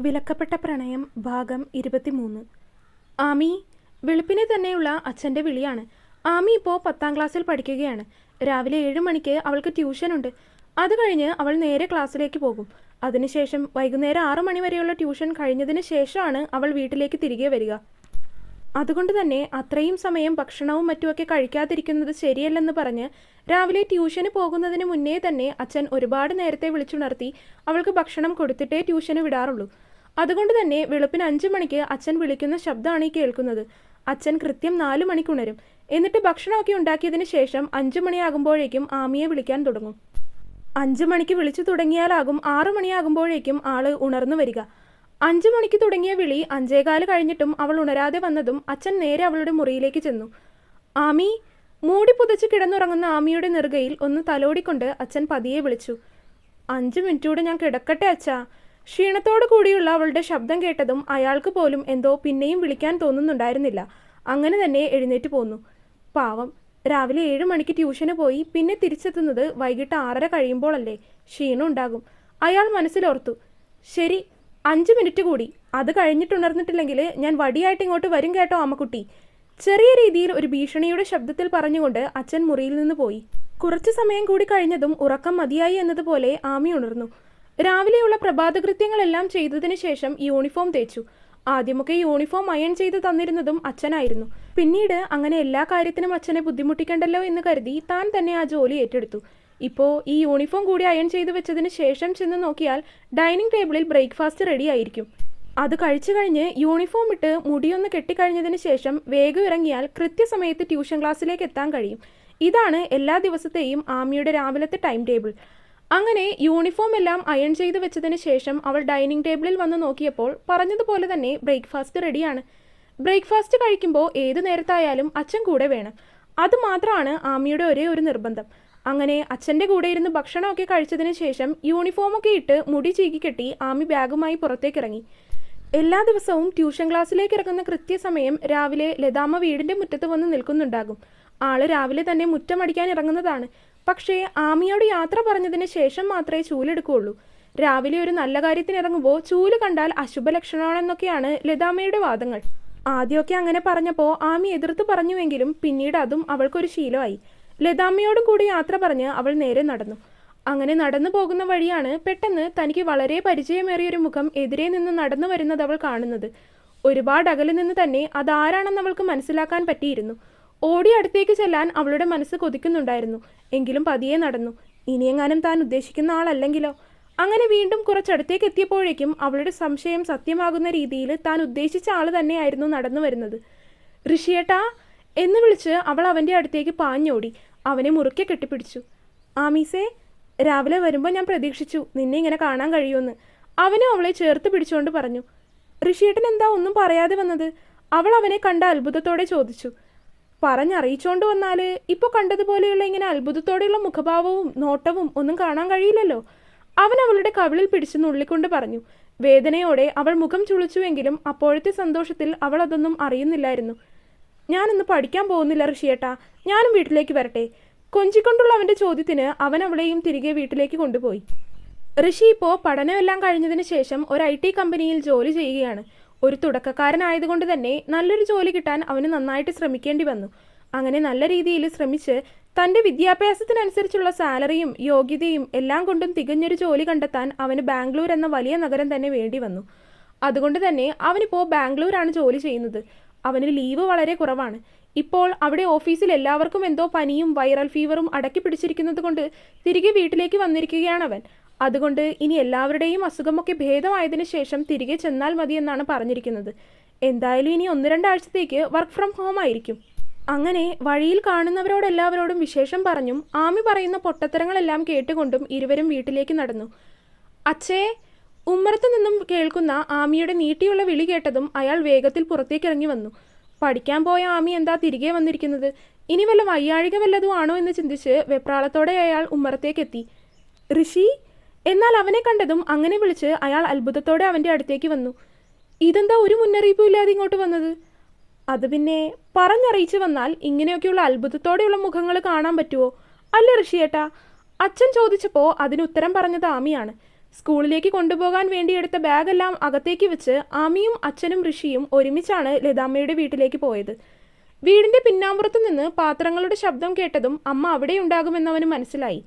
വിലക്കപ്പെട്ട പ്രണയം ഭാഗം ഇരുപത്തിമൂന്ന്. ആമി വെളുപ്പിനെ തന്നെയുള്ള അച്ഛന്റെ വിളിയാണ്. ആമി ഇപ്പോൾ പത്താം ക്ലാസ്സിൽ പഠിക്കുകയാണ്. രാവിലെ ഏഴ് മണിക്ക് അവൾക്ക് ട്യൂഷനുണ്ട്. അത് കഴിഞ്ഞ് അവൾ നേരെ ക്ലാസ്സിലേക്ക് പോകും. അതിനുശേഷം വൈകുന്നേരം ആറു മണി വരെയുള്ള ട്യൂഷൻ കഴിഞ്ഞതിന് ശേഷമാണ് അവൾ വീട്ടിലേക്ക് തിരികെ വരിക. അതുകൊണ്ട് തന്നെ അത്രയും സമയം ഭക്ഷണവും മറ്റുമൊക്കെ കഴിക്കാതിരിക്കുന്നത് ശരിയല്ലെന്ന് പറഞ്ഞ് രാവിലെ ട്യൂഷന് പോകുന്നതിന് മുന്നേ തന്നെ അച്ഛൻ ഒരുപാട് നേരത്തെ വിളിച്ചുണർത്തി അവൾക്ക് ഭക്ഷണം കൊടുത്തിട്ടേ ട്യൂഷന് വിടാറുള്ളൂ. അതുകൊണ്ട് തന്നെ വെളുപ്പിന് അഞ്ച് മണിക്ക് അച്ഛൻ വിളിക്കുന്ന ശബ്ദമാണ് ഈ കേൾക്കുന്നത്. അച്ഛൻ കൃത്യം നാല് മണിക്കുണരും. എന്നിട്ട് ഭക്ഷണമൊക്കെ ഉണ്ടാക്കിയതിന് ശേഷം അഞ്ചു മണിയാകുമ്പോഴേക്കും ആമിയെ വിളിക്കാൻ തുടങ്ങും. അഞ്ച് മണിക്ക് വിളിച്ചു തുടങ്ങിയാലാകും ആറു മണിയാകുമ്പോഴേക്കും ആൾ ഉണർന്നു വരിക. അഞ്ചു മണിക്ക് തുടങ്ങിയ വിളി അഞ്ചേകാൽ കഴിഞ്ഞിട്ടും അവൾ ഉണരാതെ വന്നതും അച്ഛൻ നേരെ അവളുടെ മുറിയിലേക്ക് ചെന്നു. ആമി മൂടി പുതച്ച് കിടന്നുറങ്ങുന്ന ആമിയുടെ നെറുകയിൽ ഒന്ന് തലോടിക്കൊണ്ട് അച്ഛൻ പതിയെ വിളിച്ചു. അഞ്ചു മിനിറ്റൂടെ ഞാൻ കിടക്കട്ടെ അച്ഛാ. ക്ഷീണത്തോടു കൂടിയുള്ള അവളുടെ ശബ്ദം കേട്ടതും അയാൾക്ക് പോലും എന്തോ പിന്നെയും വിളിക്കാൻ തോന്നുന്നുണ്ടായിരുന്നില്ല. അങ്ങനെ തന്നെ എഴുന്നേറ്റ് പോന്നു. പാവം രാവിലെ ഏഴ് മണിക്ക് ട്യൂഷന് പോയി പിന്നെ തിരിച്ചെത്തുന്നത് വൈകിട്ട് ആറര കഴിയുമ്പോഴല്ലേ ക്ഷീണം ഉണ്ടാകും. അയാൾ മനസ്സിലോർത്തു. ശരി അഞ്ച് മിനിറ്റ് കൂടി. അത് കഴിഞ്ഞിട്ടുണർന്നിട്ടില്ലെങ്കിൽ ഞാൻ വടിയായിട്ട് ഇങ്ങോട്ട് വരും കേട്ടോ അമ്മക്കുട്ടി. ചെറിയ രീതിയിൽ ഒരു ഭീഷണിയുടെ ശബ്ദത്തിൽ പറഞ്ഞുകൊണ്ട് അച്ഛൻ മുറിയിൽ നിന്ന് പോയി. കുറച്ചു സമയം കൂടി കഴിഞ്ഞതും ഉറക്കം മതിയായി എന്നതുപോലെ ആമി ഉണർന്നു. രാവിലെയുള്ള പ്രഭാതകൃത്യങ്ങളെല്ലാം ചെയ്തതിനു ശേഷം യൂണിഫോം തേച്ചു. ആദ്യമൊക്കെ യൂണിഫോം അയൺ ചെയ്ത് തന്നിരുന്നതും അച്ഛനായിരുന്നു. പിന്നീട് അങ്ങനെ എല്ലാ കാര്യത്തിനും അച്ഛനെ ബുദ്ധിമുട്ടിക്കണ്ടല്ലോ എന്ന് കരുതി താൻ തന്നെ ആ ജോലി ഏറ്റെടുത്തു. ഇപ്പോൾ ഈ യൂണിഫോം കൂടി അയൺ ചെയ്ത് വെച്ചതിന് ശേഷം ചെന്ന് നോക്കിയാൽ ഡൈനിങ് ടേബിളിൽ ബ്രേക്ക്ഫാസ്റ്റ് റെഡി ആയിരിക്കും. അത് കഴിച്ചു കഴിഞ്ഞ് യൂണിഫോം ഇട്ട് മുടിയൊന്ന് കെട്ടിക്കഴിഞ്ഞതിന് ശേഷം വേഗം ഇറങ്ങിയാൽ കൃത്യസമയത്ത് ട്യൂഷൻ ക്ലാസ്സിലേക്ക് എത്താൻ കഴിയും. ഇതാണ് എല്ലാ ദിവസത്തെയും ആമിയുടെ രാവിലത്തെ ടൈം ടേബിൾ. അങ്ങനെ യൂണിഫോം എല്ലാം അയൺ ചെയ്ത് വെച്ചതിന് ശേഷം അവൾ ഡൈനിങ് ടേബിളിൽ വന്ന് നോക്കിയപ്പോൾ പറഞ്ഞതുപോലെ തന്നെ ബ്രേക്ക്ഫാസ്റ്റ് റെഡിയാണ്. ബ്രേക്ക്ഫാസ്റ്റ് കഴിക്കുമ്പോൾ ഏത് നേരത്തായാലും അച്ഛൻ കൂടെ വേണം. അത് മാത്രമാണ് ആമിയുടെ ഒരേ ഒരു നിർബന്ധം. അങ്ങനെ അച്ഛന്റെ കൂടെ ഇരുന്ന് ഭക്ഷണമൊക്കെ കഴിച്ചതിന് ശേഷം യൂണിഫോമൊക്കെ ഇട്ട് മുടി ചീകി കെട്ടി ആമി ബാഗുമായി പുറത്തേക്ക് ഇറങ്ങി എല്ലാ ദിവസവും ട്യൂഷൻ ക്ലാസ്സിലേക്ക് ഇറങ്ങുന്ന കൃത്യസമയം രാവിലെ ലതാമ്മ വീടിന്റെ മുറ്റത്ത് വന്ന് നിൽക്കുന്നുണ്ടാകും. ആൾ രാവിലെ തന്നെ മുറ്റമടിക്കാൻ ഇറങ്ങുന്നതാണ്. പക്ഷേ ആമിയോട് യാത്ര പറഞ്ഞതിന് ശേഷം മാത്രമേ ചൂലെടുക്കുകയുള്ളൂ. രാവിലെ ഒരു നല്ല കാര്യത്തിന് ഇറങ്ങുമ്പോൾ ചൂൽ കണ്ടാൽ അശുഭ ലക്ഷണമാണെന്നൊക്കെയാണ് ലതാമ്മയുടെ വാദങ്ങൾ. ആദ്യമൊക്കെ അങ്ങനെ പറഞ്ഞപ്പോൾ ആമി എതിർത്ത് പറഞ്ഞുവെങ്കിലും പിന്നീട് അതും അവൾക്കൊരു ശീലമായി. ലതാമ്മയോടും കൂടി യാത്ര പറഞ്ഞ് അവൾ നേരെ നടന്നു. അങ്ങനെ നടന്നു പോകുന്ന വഴിയാണ് പെട്ടെന്ന് തനിക്ക് വളരെ പരിചയമേറിയൊരു മുഖം എതിരെ നിന്ന് നടന്നു വരുന്നത് അവൾ കാണുന്നത്. ഒരുപാട് അകലെ നിന്ന് തന്നെ അതാരാണെന്ന് അവൾക്ക് മനസ്സിലാക്കാൻ പറ്റിയിരുന്നു. ഓടി അടുത്തേക്ക് ചെല്ലാൻ അവളുടെ മനസ്സ് കൊതിക്കുന്നുണ്ടായിരുന്നു. എങ്കിലും പതിയെ നടന്നു. ഇനിയെങ്ങാനും താൻ ഉദ്ദേശിക്കുന്ന ആളല്ലെങ്കിലോ? അങ്ങനെ വീണ്ടും കുറച്ചടുത്തേക്ക് എത്തിയപ്പോഴേക്കും അവളുടെ സംശയം സത്യമാകുന്ന രീതിയിൽ താൻ ഉദ്ദേശിച്ച ആൾ തന്നെയായിരുന്നു നടന്നു വരുന്നത്. ഋഷിയേട്ടാ എന്ന് വിളിച്ച് അവൾ അവന്റെ അടുത്തേക്ക് പാഞ്ഞോടി. അവനെ മുറുക്കെ കെട്ടിപ്പിടിച്ചു. ആമീസേ രാവിലെ വരുമ്പോൾ ഞാൻ പ്രതീക്ഷിച്ചു നിന്നെ ഇങ്ങനെ കാണാൻ കഴിയുമെന്ന്. അവനും അവളെ ചേർത്ത് പിടിച്ചുകൊണ്ട് പറഞ്ഞു. ഋഷിയേട്ടൻ എന്താ ഒന്നും പറയാതെ വന്നത്? അവൾ അവനെ കണ്ട അത്ഭുതത്തോടെ ചോദിച്ചു. പറഞ്ഞറിയിച്ചോണ്ട് വന്നാൽ ഇപ്പോൾ കണ്ടതുപോലെയുള്ള ഇങ്ങനെ അത്ഭുതത്തോടെയുള്ള മുഖഭാവവും നോട്ടവും ഒന്നും കാണാൻ കഴിയില്ലല്ലോ? അവൻ അവളുടെ കവിളിൽ പിടിച്ച് നുള്ളിക്കൊണ്ട് പറഞ്ഞു. വേദനയോടെ അവൾ മുഖം ചുളിച്ചുവെങ്കിലും അപ്പോഴത്തെ സന്തോഷത്തിൽ അവൾ അതൊന്നും അറിയുന്നില്ലായിരുന്നു. ഞാനിന്ന് പഠിക്കാൻ പോകുന്നില്ല ഋഷിയേട്ടാ. ഞാനും വീട്ടിലേക്ക് വരട്ടെ. കൊഞ്ചിക്കൊണ്ടുള്ള അവന്റെ ചോദ്യത്തിന് അവൻ അവളെയും തിരികെ വീട്ടിലേക്ക് കൊണ്ടുപോയി. ഋഷി ഇപ്പോൾ പഠനമെല്ലാം കഴിഞ്ഞതിന് ശേഷം ഒരു ഐ ടി കമ്പനിയിൽ ജോലി ചെയ്യുകയാണ്. ഒരു തുടക്കക്കാരനായതുകൊണ്ട് തന്നെ നല്ലൊരു ജോലി കിട്ടാൻ അവന് നന്നായിട്ട് ശ്രമിക്കേണ്ടി വന്നു. അങ്ങനെ നല്ല രീതിയിൽ ശ്രമിച്ച് തന്റെ വിദ്യാഭ്യാസത്തിനനുസരിച്ചുള്ള സാലറിയും യോഗ്യതയും എല്ലാം കൊണ്ടും തികഞ്ഞൊരു ജോലി കണ്ടെത്താൻ അവന് ബാംഗ്ലൂർ എന്ന വലിയ നഗരം തന്നെ വേണ്ടി വന്നു. അതുകൊണ്ട് തന്നെ അവനിപ്പോൾ ബാംഗ്ലൂരാണ് ജോലി ചെയ്യുന്നത്. അവന് ലീവ് വളരെ കുറവാണ്. ഇപ്പോൾ അവിടെ ഓഫീസിൽ എല്ലാവർക്കും എന്തോ പനിയും വൈറൽ ഫീവറും അടക്കി പിടിച്ചിരിക്കുന്നത് കൊണ്ട് തിരികെ വീട്ടിലേക്ക് വന്നിരിക്കുകയാണ് അവൻ. അതുകൊണ്ട് ഇനി എല്ലാവരുടെയും അസുഖമൊക്കെ ഭേദമായതിനു ശേഷം തിരികെ ചെന്നാൽ മതി എന്നാണ് പറഞ്ഞിരിക്കുന്നത്. എന്തായാലും ഇനി ഒന്ന് രണ്ടാഴ്ചത്തേക്ക് വർക്ക് ഫ്രം ഹോം ആയിരിക്കും. അങ്ങനെ വഴിയിൽ കാണുന്നവരോടെല്ലാവരോടും വിശേഷം പറഞ്ഞും ആമി പറയുന്ന പൊട്ടത്തരങ്ങളെല്ലാം കേട്ടുകൊണ്ടും ഇരുവരും വീട്ടിലേക്ക് നടന്നു. അച്ഛേ ഉമ്മറത്തു നിന്നും കേൾക്കുന്ന ആമിയുടെ നീട്ടിയുള്ള വിളി കേട്ടതും അയാൾ വേഗത്തിൽ പുറത്തേക്ക് ഇറങ്ങി വന്നു. പഠിക്കാൻ പോയ ആമി എന്താ തിരികെ വന്നിരിക്കുന്നത്? ഇനി വല്ല വയ്യാഴിക വല്ലതും ആണോ എന്ന് ചിന്തിച്ച് വെപ്രാളത്തോടെ അയാൾ ഉമ്മറത്തേക്കെത്തി. ഋഷി? എന്നാൽ അവനെ കണ്ടതും അങ്ങനെ വിളിച്ച് അയാൾ അത്ഭുതത്തോടെ അവന്റെ അടുത്തേക്ക് വന്നു. ഇതെന്താ ഒരു മുന്നറിയിപ്പും ഇല്ലാതെ ഇങ്ങോട്ട് വന്നത്? അത് പിന്നെ പറഞ്ഞറിയിച്ചു വന്നാൽ ഇങ്ങനെയൊക്കെയുള്ള അത്ഭുതത്തോടെയുള്ള മുഖങ്ങൾ കാണാൻ പറ്റുമോ അല്ല ഋഷിയേട്ടാ? അച്ഛൻ ചോദിച്ചപ്പോൾ അതിന് ഉത്തരം പറഞ്ഞത് ആമിയാണ്. സ്കൂളിലേക്ക് കൊണ്ടുപോകാൻ വേണ്ടി എടുത്ത ബാഗെല്ലാം അകത്തേക്ക് വെച്ച് ആമിയും അച്ഛനും ഋഷിയും ഒരുമിച്ചാണ് ലതാമ്മയുടെ വീട്ടിലേക്ക് പോയത്. വീടിന്റെ പിന്നാമ്പുറത്ത് നിന്ന് പാത്രങ്ങളുടെ ശബ്ദം കേട്ടതും അമ്മ അവിടെ ഉണ്ടാകുമെന്ന് അവന് മനസ്സിലായി.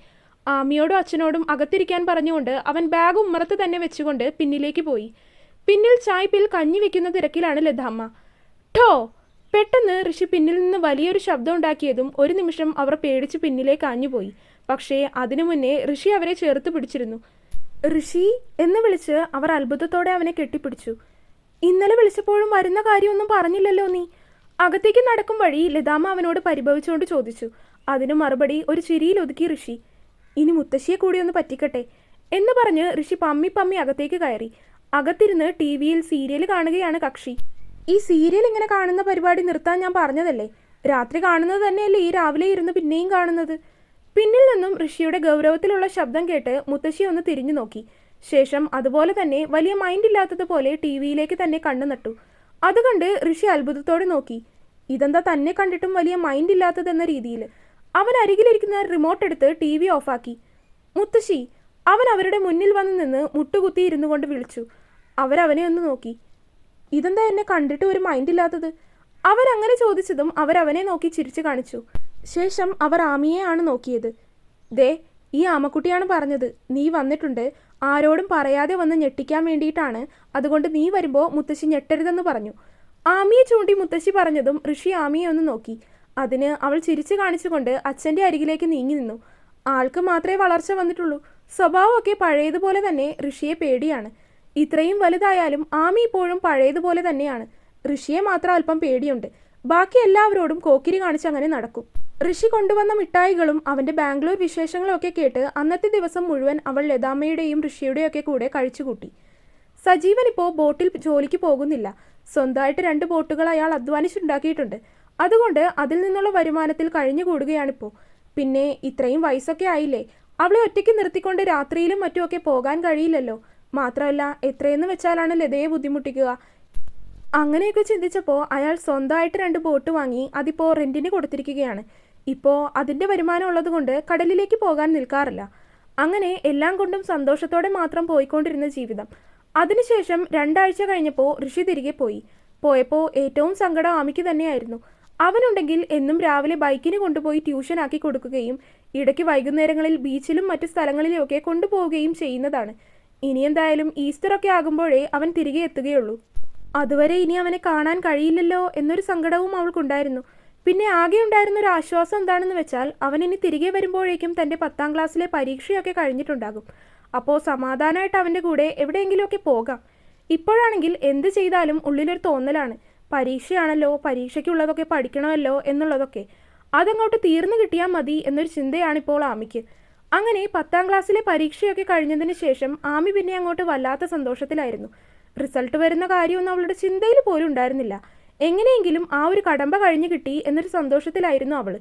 ആമിയോടും അച്ഛനോടും അകത്തിരിക്കാൻ പറഞ്ഞുകൊണ്ട് അവൻ ബാഗ് ഉമ്മറത്ത് തന്നെ വെച്ചുകൊണ്ട് പിന്നിലേക്ക് പോയി. പിന്നിൽ ചായ്പിൽ കഞ്ഞി വെക്കുന്ന തിരക്കിലാണ് ലതാമ്മ. ഠോ പെട്ടെന്ന് ഋഷി പിന്നിൽ നിന്ന് വലിയൊരു ശബ്ദം ഉണ്ടാക്കിയതും ഒരു നിമിഷം അവർ പേടിച്ച് പിന്നിലേക്ക് ആഞ്ഞുപോയി. പക്ഷേ അതിനു മുന്നേ ഋഷി അവരെ ചേർത്ത് പിടിച്ചിരുന്നു. ഋഷി എന്ന് വിളിച്ച് അവർ അത്ഭുതത്തോടെ അവനെ കെട്ടിപ്പിടിച്ചു. ഇന്നലെ വിളിച്ചപ്പോഴും വരുന്ന കാര്യമൊന്നും പറഞ്ഞില്ലല്ലോ നീ. അകത്തേക്ക് നടക്കും വഴി ലതാമ അവനോട് പരിഭവിച്ചുകൊണ്ട് ചോദിച്ചു. അതിനു മറുപടി ഒരു ചിരിയിൽ ഒതുക്കി ഋഷി. ഇനി മുത്തശ്ശിയെ കൂടി ഒന്ന് പറ്റിക്കട്ടെ എന്ന് പറഞ്ഞ് ഋഷി പമ്മി പമ്മി അകത്തേക്ക് കയറി. അകത്തിരുന്ന് ടി വിയിൽ സീരിയൽ കാണുകയാണ് കക്ഷി. ഈ സീരിയൽ ഇങ്ങനെ കാണുന്ന പരിപാടി നിർത്താൻ ഞാൻ പറഞ്ഞതല്ലേ? രാത്രി കാണുന്നത് തന്നെയല്ലേ ഈ രാവിലെ ഇരുന്ന് പിന്നെയും കാണുന്നത്? പിന്നിൽ നിന്നും ഋഷിയുടെ ഗൗരവത്തിലുള്ള ശബ്ദം കേട്ട് മുത്തശ്ശി ഒന്ന് തിരിഞ്ഞു നോക്കി. ശേഷം അതുപോലെ തന്നെ വലിയ മൈൻഡ് ഇല്ലാത്തതുപോലെ ടി വിയിലേക്ക് തന്നെ കണ്ണു നട്ടു. അത് ഋഷി അത്ഭുതത്തോടെ നോക്കി. ഇതെന്താ തന്നെ കണ്ടിട്ടും വലിയ മൈൻഡ് ഇല്ലാത്തതെന്ന രീതിയിൽ. അവൻ അരികിലിരിക്കുന്ന റിമോട്ട് എടുത്ത് ടി വി ഓഫാക്കി മുത്തശ്ശി അവൻ അവരുടെ മുന്നിൽ വന്ന് നിന്ന് മുട്ടുകുത്തി ഇരുന്നു കൊണ്ട് വിളിച്ചു. അവരവനെ ഒന്ന് നോക്കി. ഇതെന്താ എന്നെ കണ്ടിട്ട് ഒരു മൈൻഡ് ഇല്ലാത്തത്? അവരങ്ങനെ ചോദിച്ചതും അവരവനെ നോക്കി ചിരിച്ചു കാണിച്ചു. ശേഷം അവർ ആമിയെയാണ് നോക്കിയത്. ദേ ഈ ആമക്കുട്ടിയാണ് പറഞ്ഞത്. നീ വന്നിട്ടുണ്ട്. ആരോടും പറയാതെ വന്ന് ഞെട്ടിക്കാൻ വേണ്ടിയിട്ടാണ്. അതുകൊണ്ട് നീ വരുമ്പോൾ മുത്തശ്ശി ഞെട്ടരുതെന്ന് പറഞ്ഞു. ആമിയെ ചൂണ്ടി മുത്തശ്ശി പറഞ്ഞതും ഋഷി ആമിയെ ഒന്ന് നോക്കി. അതിന് അവൾ ചിരിച്ചു കാണിച്ചുകൊണ്ട് അച്ഛന്റെ അരികിലേക്ക് നീങ്ങി നിന്നു. ആൾക്ക് മാത്രമേ വളർച്ച വന്നിട്ടുള്ളൂ. സ്വഭാവമൊക്കെ പഴയതുപോലെ തന്നെ ഋഷിയെ പേടിയാണ്. ഇത്രയും വലുതായാലും ആമി ഇപ്പോഴും പഴയതുപോലെ തന്നെയാണ്. ഋഷിയെ മാത്രം അല്പം പേടിയുണ്ട്. ബാക്കി എല്ലാവരോടും കോക്കിരി കാണിച്ച് അങ്ങനെ നടക്കും. ഋഷി കൊണ്ടുവന്ന മിഠായികളും അവന്റെ ബാംഗ്ലൂർ വിശേഷങ്ങളും ഒക്കെ കേട്ട് അന്നത്തെ ദിവസം മുഴുവൻ അവൾ ലതാമ്മയുടെയും ഋഷിയുടെയും ഒക്കെ കൂടെ കഴിച്ചുകൂട്ടി. സജീവൻ ഇപ്പോൾ ബോട്ടിൽ ജോലിക്ക് പോകുന്നില്ല. സ്വന്തമായിട്ട് രണ്ട് ബോട്ടുകൾ അയാൾ അധ്വാനിച്ചുണ്ടാക്കിയിട്ടുണ്ട്. അതുകൊണ്ട് അതിൽ നിന്നുള്ള വരുമാനത്തിൽ കഴിഞ്ഞുകൂടുകയാണിപ്പോൾ പിന്നെ ഇത്രയും വയസ്സൊക്കെ ആയില്ലേ? അവളെ ഒറ്റയ്ക്ക് നിർത്തിക്കൊണ്ട് രാത്രിയിലും മറ്റുമൊക്കെ പോകാൻ കഴിയില്ലല്ലോ. മാത്രമല്ല എത്രയെന്ന് വെച്ചാലാണ് ലതയെ ബുദ്ധിമുട്ടിക്കുക. അങ്ങനെയൊക്കെ ചിന്തിച്ചപ്പോൾ അയാൾ സ്വന്തമായിട്ട് രണ്ട് ബോട്ട് വാങ്ങി അതിപ്പോൾ റെന്റിന് കൊടുത്തിരിക്കുകയാണ്. ഇപ്പോൾ അതിന്റെ വരുമാനം ഉള്ളത് കൊണ്ട് കടലിലേക്ക് പോകാൻ നിൽക്കാറില്ല. അങ്ങനെ എല്ലാം കൊണ്ടും സന്തോഷത്തോടെ മാത്രം പോയിക്കൊണ്ടിരുന്ന ജീവിതം. അതിനുശേഷം രണ്ടാഴ്ച കഴിഞ്ഞപ്പോൾ ഋഷി തിരികെ പോയി. പോയപ്പോൾ ഏറ്റവും സങ്കടം ആമിക്ക് തന്നെയായിരുന്നു. അവനുണ്ടെങ്കിൽ എന്നും രാവിലെ ബൈക്കിന് കൊണ്ടുപോയി ട്യൂഷൻ ആക്കി കൊടുക്കുകയും ഇടയ്ക്ക് വൈകുന്നേരങ്ങളിൽ ബീച്ചിലും മറ്റു സ്ഥലങ്ങളിലും ഒക്കെ കൊണ്ടുപോവുകയും ചെയ്യുന്നതാണ്. ഇനി എന്തായാലും ഈസ്റ്റർ ഒക്കെ ആകുമ്പോഴേ അവൻ തിരികെ എത്തുകയുള്ളൂ. അതുവരെ ഇനി അവനെ കാണാൻ കഴിയില്ലല്ലോ എന്നൊരു സങ്കടവും അവൾക്കുണ്ടായിരുന്നു. പിന്നെ ആകെ ഉണ്ടായിരുന്ന ഒരു ആശ്വാസം എന്താണെന്ന് വെച്ചാൽ അവൻ ഇനി തിരികെ വരുമ്പോഴേക്കും തന്റെ പത്താം ക്ലാസ്സിലെ പരീക്ഷയൊക്കെ കഴിഞ്ഞിട്ടുണ്ടാകും. അപ്പോൾ സമാധാനമായിട്ട് അവന്റെ കൂടെ എവിടെയെങ്കിലുമൊക്കെ പോകാം. ഇപ്പോഴാണെങ്കിൽ എന്ത് ചെയ്താലും ഉള്ളിലൊരു തോന്നലാണ്. പരീക്ഷയാണല്ലോ പരീക്ഷയ്ക്കുള്ളതൊക്കെ പഠിക്കണമല്ലോ എന്നുള്ളതൊക്കെ. അതങ്ങോട്ട് തീർന്നു കിട്ടിയാൽ മതി എന്നൊരു ചിന്തയാണ് ഇപ്പോൾ ആമിക്ക്. അങ്ങനെ പത്താം ക്ലാസ്സിലെ പരീക്ഷയൊക്കെ കഴിഞ്ഞതിന് ശേഷം ആമി പിന്നെ അങ്ങോട്ട് വല്ലാത്ത സന്തോഷത്തിലായിരുന്നു. റിസൾട്ട് വരുന്ന കാര്യമൊന്നും അവളുടെ ചിന്തയിൽ പോലും ഉണ്ടായിരുന്നില്ല. എങ്ങനെയെങ്കിലും ആ ഒരു കടമ്പ കഴിഞ്ഞു കിട്ടി എന്നൊരു സന്തോഷത്തിലായിരുന്നു അവൾ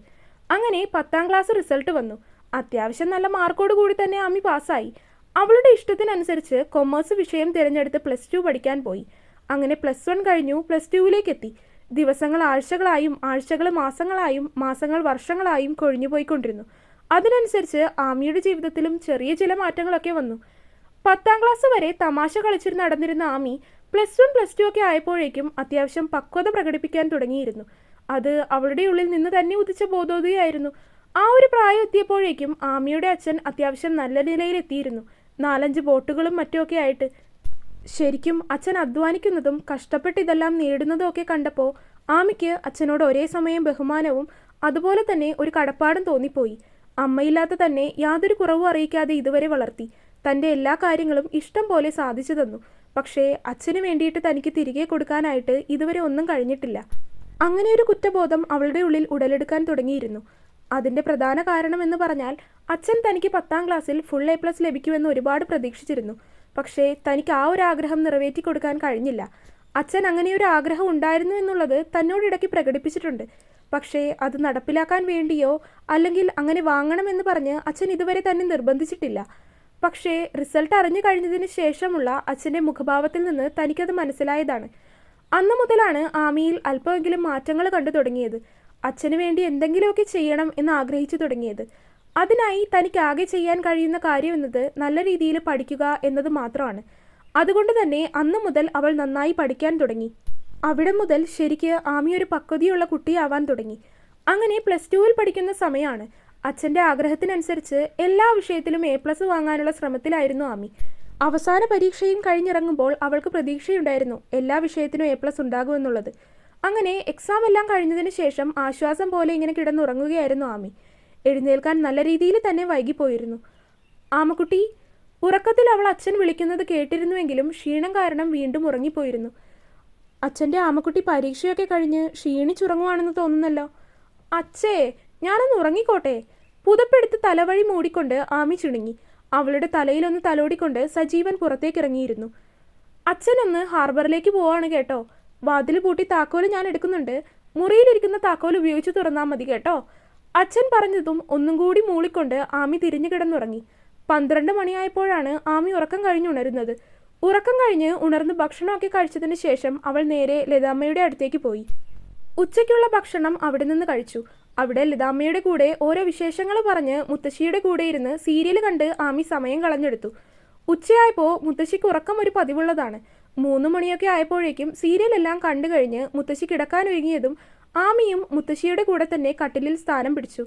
അങ്ങനെ പത്താം ക്ലാസ് റിസൾട്ട് വന്നു. അത്യാവശ്യം നല്ല മാർക്കോട് കൂടി തന്നെ അമ്മി പാസ്സായി. അവളുടെ ഇഷ്ടത്തിനനുസരിച്ച് കൊമേഴ്സ് വിഷയം തിരഞ്ഞെടുത്ത് പ്ലസ് ടു പഠിക്കാൻ പോയി. അങ്ങനെ പ്ലസ് വൺ കഴിഞ്ഞു പ്ലസ് ടുവിലേക്ക് എത്തി. ദിവസങ്ങൾ ആഴ്ചകളായും ആഴ്ചകൾ മാസങ്ങളായും മാസങ്ങൾ വർഷങ്ങളായും കൊഴിഞ്ഞുപോയിക്കൊണ്ടിരുന്നു അതിനനുസരിച്ച് ആമിയുടെ ജീവിതത്തിലും ചെറിയ ചില മാറ്റങ്ങളൊക്കെ വന്നു. പത്താം ക്ലാസ് വരെ തമാശ കളിച്ചിരുന്ന് നടന്നിരുന്ന Ami plus one plus two ഒക്കെ ആയപ്പോഴേക്കും അത്യാവശ്യം പക്വത പ്രകടിപ്പിക്കാൻ തുടങ്ങിയിരുന്നു. അത് അവളുടെ ഉള്ളിൽ നിന്ന് തന്നെ ഉദിച്ച ബോധോദയായിരുന്നു ആ ഒരു പ്രായം എത്തിയപ്പോഴേക്കും ആമിയുടെ അച്ഛൻ അത്യാവശ്യം നല്ല നിലയിലെത്തിയിരുന്നു. നാലഞ്ച് ബോട്ടുകളും മറ്റുമൊക്കെ ആയിട്ട്. ശരിക്കും അച്ഛൻ അധ്വാനിക്കുന്നതും കഷ്ടപ്പെട്ട് ഇതെല്ലാം നേടുന്നതും ഒക്കെ കണ്ടപ്പോൾ ആമിക്ക് അച്ഛനോട് ഒരേ സമയം ബഹുമാനവും അതുപോലെ തന്നെ ഒരു കടപ്പാടും തോന്നിപ്പോയി. അമ്മയില്ലാത്ത തന്നെ യാതൊരു കുറവും അറിയിക്കാതെ ഇതുവരെ വളർത്തി. തന്റെ എല്ലാ കാര്യങ്ങളും ഇഷ്ടം പോലെ സാധിച്ചു തന്നു. പക്ഷേ അച്ഛന് വേണ്ടിയിട്ട് തനിക്ക് തിരികെ കൊടുക്കാനായിട്ട് ഇതുവരെ ഒന്നും കഴിഞ്ഞിട്ടില്ല. അങ്ങനെ ഒരു കുറ്റബോധം അവളുടെ ഉള്ളിൽ ഉടലെടുക്കാൻ തുടങ്ങിയിരുന്നു. അതിന്റെ പ്രധാന കാരണം എന്ന് പറഞ്ഞാൽ അച്ഛൻ തനിക്ക് പത്താം ക്ലാസ്സിൽ ഫുൾ എ പ്ലസ് ലഭിക്കുമെന്ന് ഒരുപാട് പ്രതീക്ഷിച്ചിരുന്നു. പക്ഷേ തനിക്ക് ആ ഒരു ആഗ്രഹം നിറവേറ്റി കൊടുക്കാൻ കഴിഞ്ഞില്ല. അച്ഛൻ അങ്ങനെ ഒരു ആഗ്രഹം ഉണ്ടായിരുന്നു എന്നുള്ളത് തന്നോടിടയ്ക്ക് പ്രകടിപ്പിച്ചിട്ടുണ്ട്. പക്ഷേ അത് നടപ്പിലാക്കാൻ വേണ്ടിയോ അല്ലെങ്കിൽ അങ്ങനെ വാങ്ങണമെന്ന് പറഞ്ഞ് അച്ഛൻ ഇതുവരെ തന്നെ നിർബന്ധിച്ചിട്ടില്ല. പക്ഷേ റിസൾട്ട് അറിഞ്ഞു കഴിഞ്ഞതിന് ശേഷമുള്ള അച്ഛന്റെ മുഖഭാവത്തിൽ നിന്ന് തനിക്കത് മനസ്സിലായതാണ്. അന്നു മുതലാണ് ആമിയിൽ അല്പമെങ്കിലും മാറ്റങ്ങൾ കണ്ടു തുടങ്ങിയത്. അച്ഛന് വേണ്ടി എന്തെങ്കിലുമൊക്കെ ചെയ്യണം എന്ന് ആഗ്രഹിച്ചു തുടങ്ങിയത്. അതിനായി തനിക്ക് ആകെ ചെയ്യാൻ കഴിയുന്ന കാര്യം എന്നത് നല്ല രീതിയിൽ പഠിക്കുക എന്നത് മാത്രമാണ്. അതുകൊണ്ട് തന്നെ അന്നു മുതൽ അവൾ നന്നായി പഠിക്കാൻ തുടങ്ങി. അവിടെ മുതൽ ശരിക്ക് ആമി ഒരു പക്വതയുള്ള കുട്ടിയാവാൻ തുടങ്ങി. അങ്ങനെ പ്ലസ് ടുവിൽ പഠിക്കുന്ന സമയമാണ് അച്ഛന്റെ ആഗ്രഹത്തിനനുസരിച്ച് എല്ലാ വിഷയത്തിലും എ പ്ലസ് വാങ്ങാനുള്ള ശ്രമത്തിലായിരുന്നു ആമി. അവസാന പരീക്ഷയും കഴിഞ്ഞിറങ്ങുമ്പോൾ അവൾക്ക് പ്രതീക്ഷയുണ്ടായിരുന്നു എല്ലാ വിഷയത്തിനും എ പ്ലസ് ഉണ്ടാകുമെന്നുള്ളത് അങ്ങനെ എക്സാം എല്ലാം കഴിഞ്ഞതിന് ശേഷം ആശ്വാസം പോലെ ഇങ്ങനെ കിടന്നുറങ്ങുകയായിരുന്നു ആമി. എഴുന്നേൽക്കാൻ നല്ല രീതിയിൽ തന്നെ വൈകിപ്പോയിരുന്നു. ആമക്കുട്ടി ഉറക്കത്തിൽ അവൾ അച്ഛൻ വിളിക്കുന്നത് കേട്ടിരുന്നുവെങ്കിലും ക്ഷീണം കാരണം വീണ്ടും ഉറങ്ങിപ്പോയിരുന്നു. അച്ഛന്റെ ആമക്കുട്ടി പരീക്ഷയൊക്കെ കഴിഞ്ഞ് ക്ഷീണിച്ചുറങ്ങുവാണെന്ന് തോന്നുന്നല്ലോ. അച്ഛേ ഞാനൊന്ന് ഉറങ്ങിക്കോട്ടെ? പുതപ്പെടുത്ത് തലവഴി മൂടിക്കൊണ്ട് ആമി ചുണുങ്ങി. അവളുടെ തലയിലൊന്ന് തലോടിക്കൊണ്ട് സജീവൻ പുറത്തേക്കിറങ്ങിയിരുന്നു. അച്ഛനൊന്ന് ഹാർബറിലേക്ക് പോവാണ് കേട്ടോ. വാതിൽ പൂട്ടി താക്കോൽ ഞാൻ എടുക്കുന്നുണ്ട്. മുറിയിലിരിക്കുന്ന താക്കോൽ ഉപയോഗിച്ച് തുറന്നാൽ മതി കേട്ടോ. അച്ഛൻ പറഞ്ഞതും ഒന്നും കൂടി മൂളിക്കൊണ്ട് ആമി തിരിഞ്ഞു കിടന്നുറങ്ങി. പന്ത്രണ്ട് മണിയായപ്പോഴാണ് ആമി ഉറക്കം കഴിഞ്ഞ് ഉണരുന്നത്. ഉറക്കം കഴിഞ്ഞ് ഉണർന്ന് ഭക്ഷണമൊക്കെ കഴിച്ചതിന് ശേഷം അവൾ നേരെ ലതാമ്മയുടെ അടുത്തേക്ക് പോയി. ഉച്ചയ്ക്കുള്ള ഭക്ഷണം അവിടെ നിന്ന് കഴിച്ചു. അവിടെ ലതാമ്മയുടെ കൂടെ ഓരോ വിശേഷങ്ങൾ പറഞ്ഞ് മുത്തശ്ശിയുടെ കൂടെ ഇരുന്ന് സീരിയൽ കണ്ട് ആമി സമയം കളഞ്ഞെടുത്തു. ഉച്ചയായപ്പോൾ മുത്തശ്ശിക്ക് ഉറക്കം ഒരു പതിവുള്ളതാണ്. മൂന്ന് മണിയൊക്കെ ആയപ്പോഴേക്കും സീരിയലെല്ലാം കണ്ടു കഴിഞ്ഞ് മുത്തശ്ശി കിടക്കാൻ കിടക്കാനൊരുങ്ങിയതും ആമിയും മുത്തശ്ശിയുടെ കൂടെ തന്നെ കട്ടിലിൽ സ്ഥാനം പിടിച്ചു.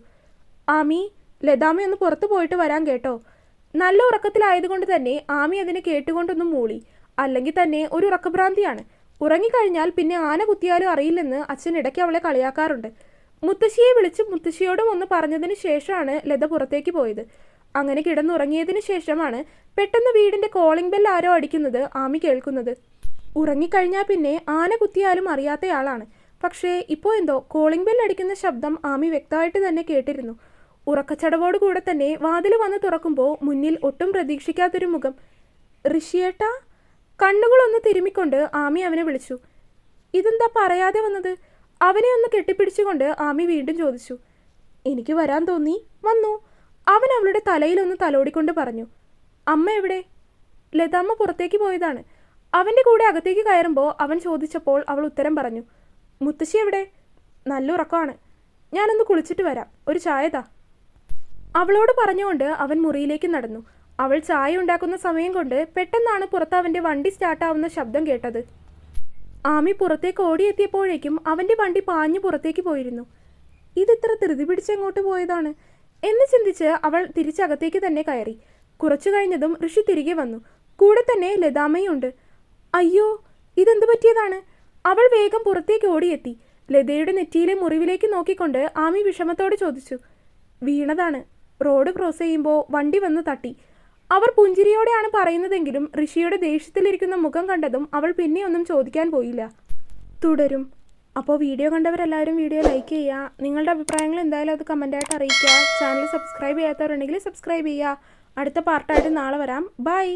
ആമി ലതാമ്മ ഒന്ന് പുറത്തു പോയിട്ട് വരാൻ കേട്ടോ. നല്ല ഉറക്കത്തിലായതുകൊണ്ട് തന്നെ ആമി അതിനെ കേട്ടുകൊണ്ടൊന്നും മൂളി. അല്ലെങ്കിൽ തന്നെ ഒരു ഉറക്കഭ്രാന്തിയാണ്. ഉറങ്ങിക്കഴിഞ്ഞാൽ പിന്നെ ആന കുത്തിയാലും അറിയില്ലെന്ന് അച്ഛൻ ഇടയ്ക്ക് അവളെ കളിയാക്കാറുണ്ട്. മുത്തശ്ശിയെ വിളിച്ച് മുത്തശ്ശിയോടും ഒന്ന് പറഞ്ഞതിന് ശേഷമാണ് ലത പുറത്തേക്ക് പോയത്. അങ്ങനെ കിടന്നുറങ്ങിയതിന് ശേഷമാണ് പെട്ടെന്ന് വീടിന്റെ കോളിംഗ് ബെൽ ആരോ അടിക്കുന്നത് ആമി കേൾക്കുന്നത്. ഉറങ്ങിക്കഴിഞ്ഞാൽ പിന്നെ ആന കുത്തിയാലും അറിയാത്തയാളാണ്. പക്ഷേ ഇപ്പോൾ എന്തോ കോളിംഗ് ബെൽ അടിക്കുന്ന ശബ്ദം ആമി വ്യക്തമായിട്ട് തന്നെ കേട്ടിരുന്നു. ഉറക്കച്ചടവോട് കൂടെ തന്നെ വാതിൽ വന്ന് തുറക്കുമ്പോൾ മുന്നിൽ ഒട്ടും പ്രതീക്ഷിക്കാത്തൊരു മുഖം. ഋഷിയേട്ടാ? കണ്ണുകളൊന്ന് തിരുമിക്കൊണ്ട് ആമി അവനെ വിളിച്ചു. ഇതെന്താ പറയാതെ വന്നത്? അവനെ ഒന്ന് കെട്ടിപ്പിടിച്ചുകൊണ്ട് ആമി വീണ്ടും ചോദിച്ചു എനിക്ക് വരാൻ തോന്നി? വന്നു. അവൻ അവളുടെ തലയിലൊന്ന് തലോടിക്കൊണ്ട് പറഞ്ഞു അമ്മ എവിടെ? ലതാമ്മ പുറത്തേക്ക് പോയതാണ്. അവന്റെ കൂടെ അകത്തേക്ക് കയറുമ്പോൾ അവൻ ചോദിച്ചപ്പോൾ അവൾ ഉത്തരം പറഞ്ഞു മുത്തശ്ശി എവിടെ? നല്ല ഉറക്കമാണ്. ഞാനൊന്ന് കുളിച്ചിട്ട് വരാം. ഒരു ചായ താ. അവളോട് പറഞ്ഞുകൊണ്ട് അവൻ മുറിയിലേക്ക് നടന്നു. അവൾ ചായ ഉണ്ടാക്കുന്ന സമയം കൊണ്ട് പെട്ടെന്നാണ് പുറത്ത് അവന്റെ വണ്ടി സ്റ്റാർട്ടാവുന്ന ശബ്ദം കേട്ടത്. ആമി പുറത്തേക്ക് ഓടിയെത്തിയപ്പോഴേക്കും അവന്റെ വണ്ടി പാഞ്ഞു പുറത്തേക്ക് പോയിരുന്നു. ഇതിത്ര ധൃതി പിടിച്ചെങ്ങോട്ട് പോയതാണ്. എന്ന് ചിന്തിച്ച് അവൾ തിരിച്ചകത്തേക്ക് തന്നെ കയറി. കുറച്ചു കഴിഞ്ഞതും ഋഷി തിരികെ വന്നു. കൂടെ തന്നെ ലതാമയുണ്ട്. അയ്യോ ഇതെന്ത് പറ്റിയതാണ്? അവൾ വേഗം പുറത്തേക്ക് ഓടിയെത്തി. ലതയുടെ നെറ്റിയിലെ മുറിവിലേക്ക് നോക്കിക്കൊണ്ട് ആമി വിഷമത്തോടെ ചോദിച്ചു. വീണതാണ്. റോഡ് ക്രോസ് ചെയ്യുമ്പോൾ വണ്ടി വന്ന് തട്ടി. അവർ പുഞ്ചിരിയോടെയാണ് പറയുന്നതെങ്കിലും ഋഷിയുടെ ദേഷ്യത്തിലിരിക്കുന്ന മുഖം കണ്ടതും അവൾ പിന്നെ ഒന്നും ചോദിക്കാൻ പോയില്ല. തുടരും. അപ്പോൾ വീഡിയോ കണ്ടവരെല്ലാവരും വീഡിയോ ലൈക്ക് ചെയ്യുക നിങ്ങളുടെ അഭിപ്രായങ്ങൾ എന്തായാലും അത് കമന്റായിട്ട് അറിയിക്കുക. ചാനൽ സബ്സ്ക്രൈബ് ചെയ്യാത്തവരുണ്ടെങ്കിൽ സബ്സ്ക്രൈബ് ചെയ്യുക അടുത്ത പാർട്ടായിട്ട് നാളെ വരാം. ബൈ.